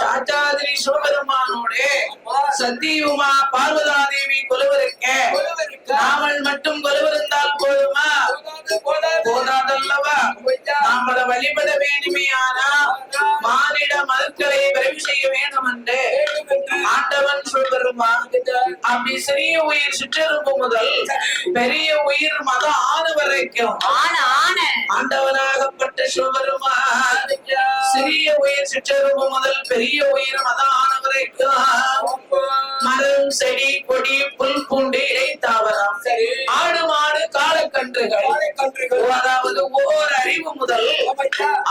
சாச்சாதிரி சிவபெருமானோட சத்தியுமா பார்வதாதேவி கொலுவிருக்க. நாமல் மட்டும் கொலுவிருந்தால் போதுமா? போதாதல்லவா? நாமள வழிபட வேண்டுமையானா? மானிட மதங்களை விரைவு செய்ய வேண்டும் என்று ஆண்டவன் சொல்பெருமா அப்படி சிறிய உயிர் சிற்றெரும்பு முதல் பெரிய உயிர் மதம் ஆணு வரைக்கும். ஆன ஆண்டவனாகப்பட்ட சிவபெருமான் சிறிய உயிர் சிற்றெரும்பு முதல் பெரிய உயிர் மதம் ஆன வரைக்கும் மரம் செடி கொடி புல் பூண்டு இலை தாவரம் ஆடு மாடு காலக்கன்றுகள். அதாவது ஓர் அறிவு முதல்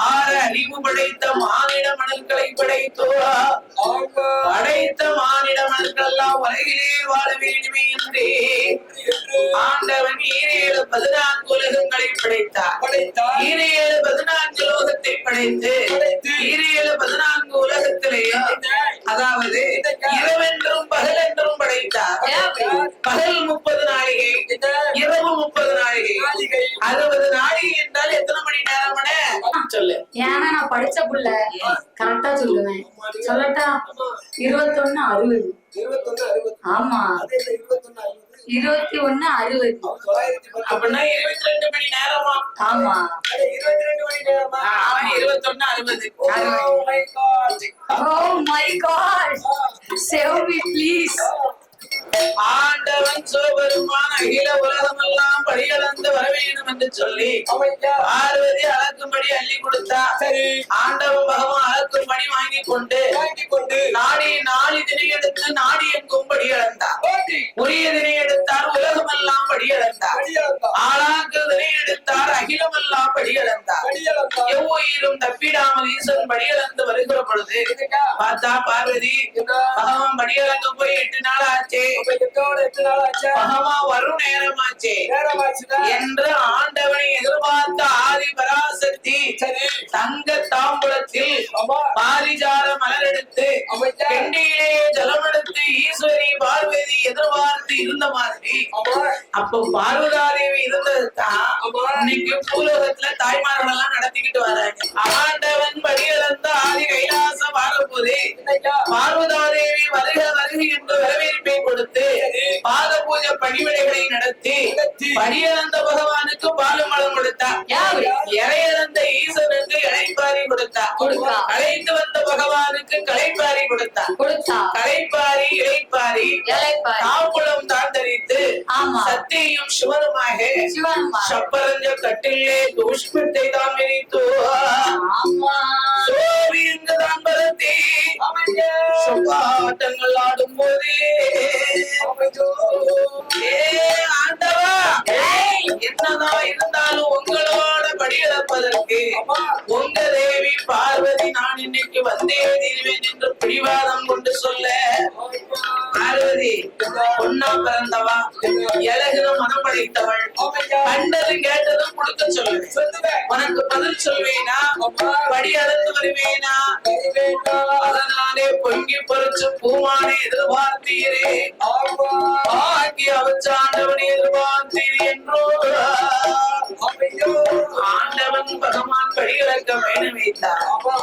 ஆறு அறிவு படைத்த மானிட மணல்களை படைத்தோ. படைத்த மானிட மணல்கள் எல்லாம் உலகிலே வாழ வேண்டுமே என்று ஆண்டவன் ஈரேழு பதினான்கு உலகங்களை படைத்தார். ஈரேழு பதினான்கு லோகத்தை படைத்து ஈரேழு பதினான்கு உலகத்திலேயும் அதாவது இரவென்றும் பகலென்றும் படைத்தார். பகல் முப்பது நாழிகை இரவு முப்பது நாழிகை அறுபது நாழிகை என்றால் எத்தனை மணி நேரம் சொல்லு. ஏன்னா நான் படிச்ச புள்ள. கரெக்டா சொல்லுவேன். சொல்லட்டா? இருபத்தொன்னு அறுபது. ஆமா. இருபத்தி ஒண்ணு அறுபது. அப்படின்னா இருபத்தி ரெண்டு மணி நேரமா? ஆமா. அவன் இருபத்தொன்னு அறுபது. ஓ my God save me please ஆண்டவன் சிவபெருமான் அகில உலகமெல்லாம் படியளந்து வர வேண்டும் என்று சொல்லி பார்வதி அளக்கும்படி அள்ளி கொடுத்தா ஆண்டவன் பகவான் அளக்கும்படி வாங்கி கொண்டு நாடி நாளி திணை எடுத்து நாடி எங்கும் படி அளந்தார் உரிய திணை எடுத்தார் உலகமெல்லாம் படி அளந்தார் ஆளாக்கு திணை எடுத்தார் அகிலமெல்லாம் படி அளந்தார் எவ்வுயிரும் தப்பிடாமல் ஈசன் படி அளந்து வருகிற பொழுது பார்த்தா பார்வதி பகவான் படி அளந்து போய் எட்டு நாள் ஆச்சே பகவான் வரும் நேரமாச்சே. என்று ஆண்டவனை எதிர்பார்த்த ஆதி பராசக்தி தங்க தாம்பூலத்தில் பாரிஜாத மலர் எடுத்து கெண்டியிலே ஜலம் எடுத்து ஈஸ்வரி பார்வதி எதிர்பார்த்து இருந்த மாதிரி. அப்போ பார்வதாதேவி இருந்ததுதான் இன்னைக்கு பூலோகத்துல தாய்மார்கள் எல்லாம் நடத்திக்கிட்டு வராங்க. ஆண்டவன் படியிழந்த ஆதி கைலாசம் வாழப்போதே பார்வதாதேவி வருக வருக என்று வரவேற்பை கொடுத்து பாத பூஜை பணிவிடைகளை நடத்தி படியிழந்த பகவானுக்கு பாலுமலம் கொடுத்தார் யாரு? இறையிழந்த கொடுத்தா. அழைத்து வந்த பகவானுக்கு கலைப்பாரி கொடுத்தார் கொடுத்தா. கலைப்பாரி இலைப்பாரி. தாம்பூலம் தாந்தரித்து. சத்தியும் சிவனுமாக சிவன்மா சப்பரஞ்ச கட்டிலே தூஷ்மத்தை தான் விரித்து ஆமா. சோவியங்கு தான் பரத்தி சுபாட்டங்கள் ஆடும் போதே ஆண்டவா. என்னதான் இருந்தாலும் உங்களோட படியிழப்பதற்கு. உங்க தேவி பார்வதி நான் இன்னைக்கு வந்தே தீர்வேன் என்று பிடிவாதம் கொண்டு சொல்ல பார்வதி பொண்ணா பிறந்தவா? இலகுன மனம் படைத்தவள் கண்டது கேட்டதும் கொடுக்க சொல்லுவேன் உனக்கு பதில் சொல்வேனா? படி அளந்து வருவேனா? அதனாலே பொங்கி பறிச்சு பூமானை எதிர்பார்த்தீரே. ஆக்கி அவச்சாண்டவனை எதிர்பார்த்தீர் estaba.